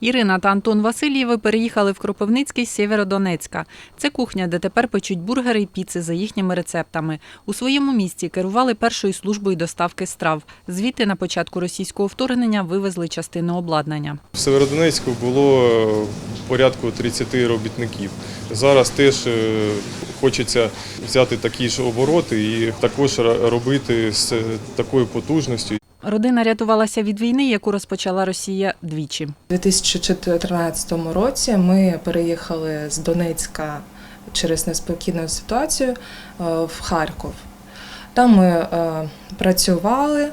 Ірина та Антон Васильєви переїхали в Кропивницький з Сєвєродонецька. Це кухня, де тепер печуть бургери і піци за їхніми рецептами. У своєму місті керували першою службою доставки страв. Звідти на початку російського вторгнення вивезли частину обладнання. В Северодонецьку було е, порядку 30 робітників. Зараз теж е, хочеться взяти такі ж обороти і також робити з такою потужністю. Родина рятувалася від війни, яку розпочала Росія двічі. У 2014 році ми переїхали з Донецька через неспокійну ситуацію е, в Харків. Там ми е, працювали е,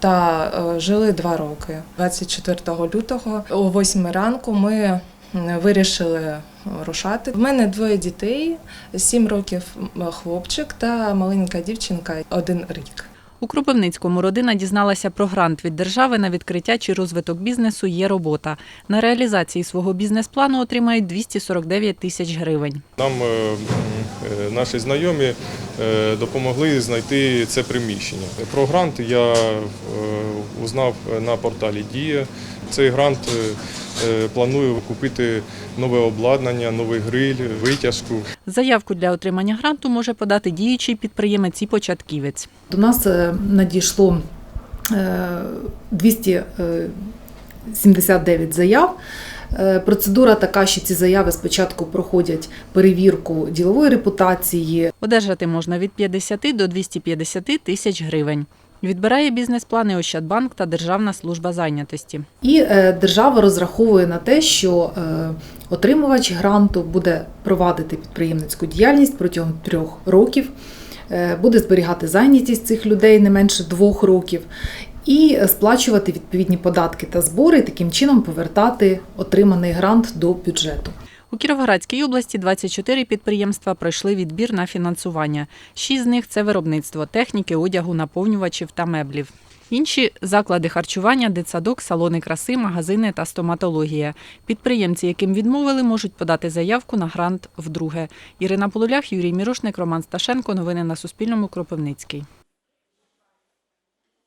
та жили два роки. 24 лютого о 8 ранку ми вирішили рушати. В мене двоє дітей: 7 років хлопчик та маленька дівчинка один рік. У Кропивницькому родина дізналася про грант від держави на відкриття чи розвиток бізнесу є робота. На реалізації свого бізнес-плану отримають 249 тисяч гривень. Нам е, е, наші знайомі е, допомогли знайти це приміщення. Про грант я узнав на порталі Дія. Цей грант планую купити нове обладнання, новий гриль, витяжку. Заявку для отримання гранту може подати діючий підприємець і початківець. До нас е, надійшло е, 279 заяв. Е, Процедура така, що ці заяви спочатку проходять перевірку ділової репутації, Одержати можна від 50 до 250 тисяч гривень. Відбирає бізнес-плани Ощадбанк та Державна служба зайнятості. і е, держава розраховує на те, що е, отримувач гранту буде провадити підприємницьку діяльність протягом трьох років, е, буде зберігати зайнятість цих людей не менше двох років. І сплачувати відповідні податки та збори, таким чином повертати отриманий грант до бюджету. У Кіровоградській області 24 підприємства пройшли відбір на фінансування. Шість з них це виробництво техніки, одягу, наповнювачів та меблів. Інші заклади харчування, дитсадок, салони краси, магазини та стоматологія. Підприємці, яким відмовили, можуть подати заявку на грант вдруге. Ірина Полулях, Юрій Мірошник, Роман Сташенко. Новини на Суспільному. Кропивницький.